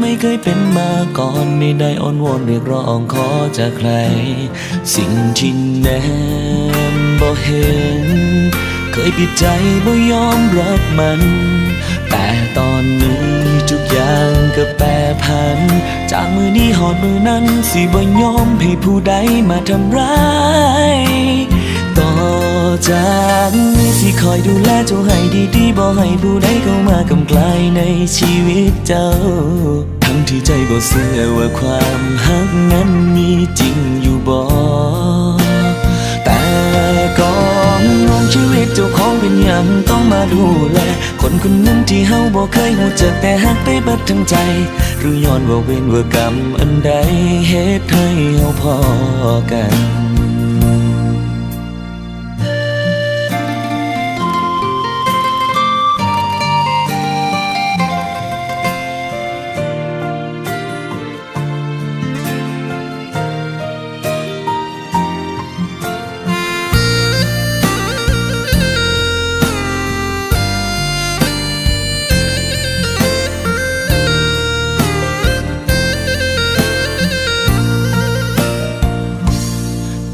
ไม่เคยเป็นมาก่อน ไม่ได้อ้อนวอนเรียกร้องขอจากใคร สิ่งที่แนมบ่เห็น เคยปิดใจบ่ยอมรับมัน แต่ตอนนี้ทุกอย่างก็แปรผัน จากมือนี้หอดมือนั้น สิบ่ยอมให้ผู้ใดมาทำร้ายต่อจากนี้สิคอยดูแลเจ้าให้ดีๆบ่ให้ผู้ใดเข้ามากำไกลในชีวิตเจ้า ทั้งที่ใจบ่เสื่อว่าความหักนั้นมีจริงอยู่บ่แต่ก่อนงงชีวิตเจ้าของเป็นอย่างต้องมาดูแล คนคนนึ่งที่เฮาบ่เคยหูจักแต่หักไปบัดทั้งใจ หรือย้อนว่าเวรว่ากรรมอันใดเหตุให้เฮาพอกัน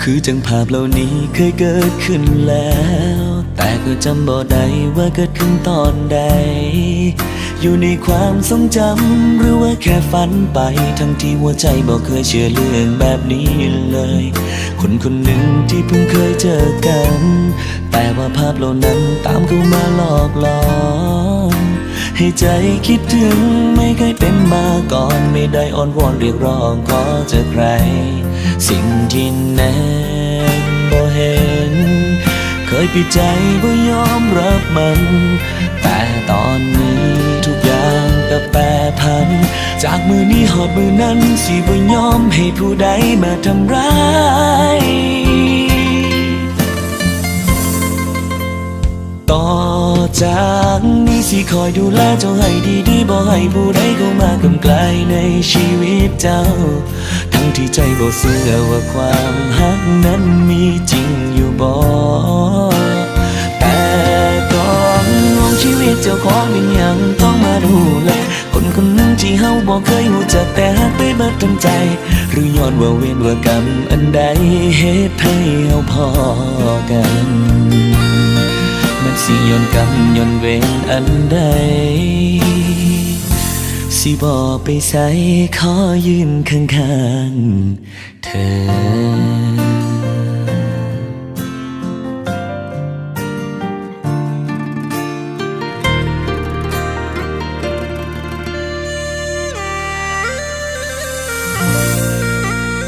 คือจังภาพเหล่านี้เคยเกิดขึ้นแล้ว แต่ก็จำบ่ได้ว่าเกิดขึ้นตอนใด อยู่ในความทรงจำหรือว่าแค่ฝันไป ทั้งที่หัวใจบ่เคยเชื่อเรื่องแบบนี้เลย คนคนหนึ่งที่เพิ่งเคยเจอกัน แต่ว่าภาพเหล่านั้นตามเข้ามาหลอกหลอนให้ใจคิดถึงไม่เคยเป็นมาก ได้อ้อนวอนเรียกร้องขอจากใคร สิ่งที่แนบบ่เห็น เคยปิดใจบ่ยอมรับมัน แต่ตอนนี้ทุกอย่างก็แปรผัน จากมือนี้หอดมือนั้นสิบ่ยอมให้ผู้ใดมาทำร้าย นี้สิคอยดูแลเจ้าให้ดีๆบ่ให้ผู้ใดเข้ามากำไกลในชีวิตเจ้า ทั้งที่ใจบ่เชื่อว่าความหักนั้นมีจริงอยู่บ่แต่ก่อนงงชีวิตเจ้าของเป็นหยังต้องมาดูแลคนคนหนึ่งที่เฮาบ่เคยหูจักแต่หักไปเบิดทั้งใจ หรือย้อนว่าเวรว่ากรรมอันใดเหตุให้เฮาพอกัน สิย้อนกรรมย้อนเวรอันใด สิบอไปใส่ขอยืนข้างๆเธอ